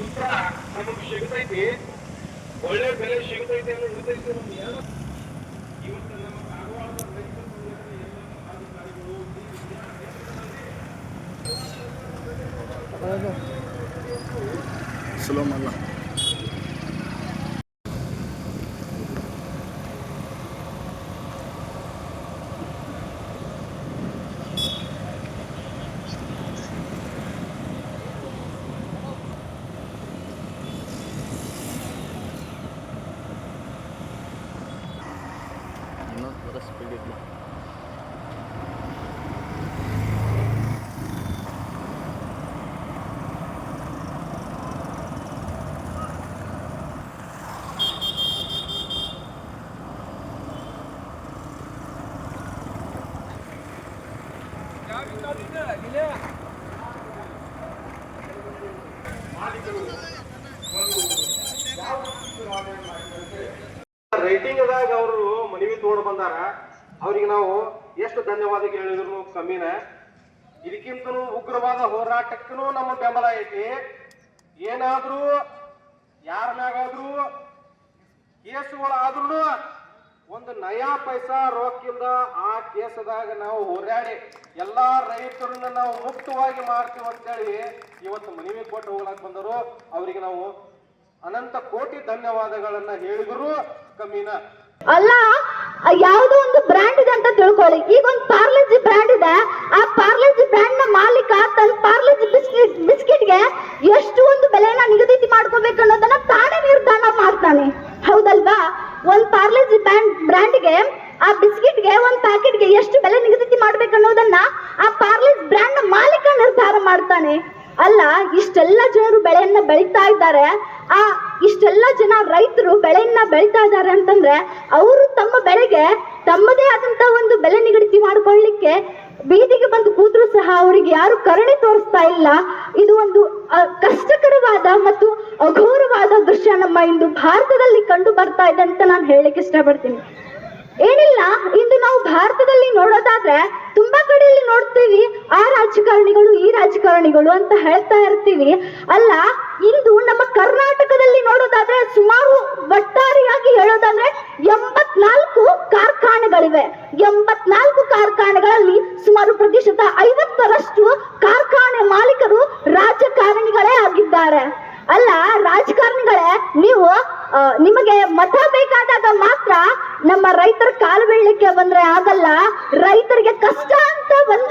ಉತ್ತರ ನಮಗೆ ಸಿಗತೈತಿ ಒಳ್ಳೆ ಬೆಲೆ ಸಿಗತೈತಿ ಅಂತ ಉದ್ದೇಶ ನಮ್ಗೆ ಎಲ್ಲ ಇವತ್ತು ನಮ್ಮ ಅಧಿಕಾರಿಗಳು ಎಲ್ಲ ಪದಾಧಿಕಾರಿಗಳು Lakas pilit na. Thank you. ರೈಟಿಂಗ್ದಾಗ ಅವರು ಮನವಿ ತೋಡ್ ಬಂದಾರ. ಅವ್ರಿಗೆ ನಾವು ಎಷ್ಟು ಧನ್ಯವಾದ ಹೇಳಿದ್ರು ಕಮ್ಮಿನ. ಇದಕ್ಕಿಂತನೂ ಉಗ್ರವಾದ ಹೋರಾಟಕ್ಕೂ ನಮ್ಮ ಬೆಂಬಲ ಐತಿ. ಏನಾದ್ರೂ ಯಾರ ಕೇಸುಗಳಾದ್ರೂ ಒಂದು ನಯಾ ಪೈಸಾ ರೋಕಿಂದ ಆ ಕೇಸದಾಗ ನಾವು ಹೋರಾಡಿ ಎಲ್ಲಾ ರೈತರನ್ನ ನಾವು ಮುಕ್ತವಾಗಿ ಮಾಡ್ತೀವಿ ಅಂತೇಳಿ ಇವತ್ತು ಮನವಿ ಕೊಟ್ಟು ಹೋಗ್ಲಾಕ್ ಬಂದರು. ಅವರಿಗೆ ನಾವು ಅನಂತ ಕೋಟಿ ಧನ್ಯವಾದಗಳನ್ನ ಹೇಳಿದ್ರು ಕಮ್ಮಿನ ಅಲ್ಲ, ಯಾವುದೋ ಒಂದು ಬ್ರ್ಯಾಂಡ್ ಇದೆ ಅಂತ ತಿಳ್ಕೊಳ್ಳಿ. ಈಗ ಒಂದು ಪಾರ್ಲೆಜಿ ಬ್ರ್ಯಾಂಡ್ ಇದೆ. ಆ ಪಾರ್ಲೆಜಿ ಬ್ರ್ಯಾಂಡ್ನ ಮಾಲೀಕ ತನ್ನ ಪಾರ್ಲೆಜಿ ಬಿಸ್ಕೆಟ್, ಬಿಸ್ಕೆಟ್ಗೆ ಎಷ್ಟು ಒಂದು ಬೆಲೆನ ನಿಗದಿತಿ ಮಾಡ್ಕೋಬೇಕು ಅನ್ನೋದನ್ನ ತಾನೇ ನಿರ್ಧಾರ ಮಾಡ್ತಾನೆ. ಹೌದಲ್ವಾ? ಒಂದ್ ಪಾರ್ಲೆಜಿ ಬ್ರ್ಯಾಂಡ್ ಬ್ರ್ಯಾಂಡ್ಗೆ ಆ ಬಿಸ್ಕೆಟ್ಗೆ, ಒಂದು ಪ್ಯಾಕೆಟ್ಗೆ ಎಷ್ಟು ಬೆಲೆ ನಿಗದಿತಿ ಮಾಡ್ಬೇಕು ಅನ್ನೋದನ್ನ ಆ ಪಾರ್ಲೆಜ್ ಬ್ರ್ಯಾಂಡ್ನ ಮಾಲೀಕ ನಿರ್ಧಾರ ಮಾಡ್ತಾನೆ. ಅಲ್ಲ, ಇಷ್ಟೆಲ್ಲ ಜನರು ಬೆಳೆಯನ್ನ ಬೆಳೀತಾ ಇದ್ದಾರೆ. ಆ, ಇಷ್ಟೆಲ್ಲ ಜನ ರೈತರು ಬೆಳೆಯನ್ನ ಬೆಳೀತಾ ಇದ್ದಾರೆ ಅಂತಂದ್ರೆ ಅವರು ತಮ್ಮ ಬೆಳೆಗೆ ತಮ್ಮದೇ ಆದಂತ ಒಂದು ಬೆಲೆ ನಿಗಡಿತಿ ಮಾಡ್ಕೊಳ್ಳಿಕ್ಕೆ ಬೀದಿಗೆ ಬಂದು ಕೂತರು ಸಹ ಅವರಿಗೆ ಯಾರು ಕರುಣೆ ತೋರಿಸ್ತಾ ಇಲ್ಲ. ಇದು ಒಂದು ಕಷ್ಟಕರವಾದ ಮತ್ತು ಅಘೋರವಾದ ದೃಶ್ಯ ನಮ್ಮ ಇಂದು ಭಾರತದಲ್ಲಿ ಕಂಡು ಬರ್ತಾ ಇದೆ ಅಂತ ನಾನು ಹೇಳಲಿಕ್ಕೆ ಇಷ್ಟಪಡ್ತೀನಿ. ಏನಿಲ್ಲ, ಇಂದು ನಾವು ಭಾರತದಲ್ಲಿ ನೋಡೋದಾದ್ರೆ ತುಂಬಾ ಕಡೆಯಲ್ಲಿ ನೋಡ್ತೀವಿ, ಆ ರಾಜಕಾರಣಿಗಳು, ಈ ರಾಜಕಾರಣಿಗಳು ಅಂತ ಹೇಳ್ತಾ ಇರ್ತೀವಿ. ಅಲ್ಲ, ಇಂದು ನಮ್ಮ ಕರ್ನಾಟಕದಲ್ಲಿ ನೋಡೋದಾದ್ರೆ ಸುಮಾರು ಒಟ್ಟಾರೆಯಾಗಿ ಹೇಳೋದಾದ್ರೆ ಎಂಬತ್ನಾಲ್ಕು ಕಾರ್ಖಾನೆಗಳಿವೆ. ಎಂಬತ್ನಾಲ್ಕು ಕಾರ್ಖಾನೆಗಳಲ್ಲಿ ಸುಮಾರು ಪ್ರತಿಶತ ಐವತ್ತರಷ್ಟು ಕಾರ್ಖಾನೆ ಮಾಲೀಕರು ರಾಜಕಾರಣಿಗಳೇ ಆಗಿದ್ದಾರೆ. ಅಲ್ಲ, ರಾಜಕಾರಣಿಗಳೇ, ನೀವು ನಿಮಗೆ ಮತ ಮಾತ್ರ ನಮ್ಮ ರೈತರ ಕಾಲು ಬೀಳಲಿಕ್ಕೆ ಬಂದ್ರೆ ಆಗಲ್ಲ. ರೈತರಿಗೆ ಕಷ್ಟ ಅಂತ ಬಂದಾಗ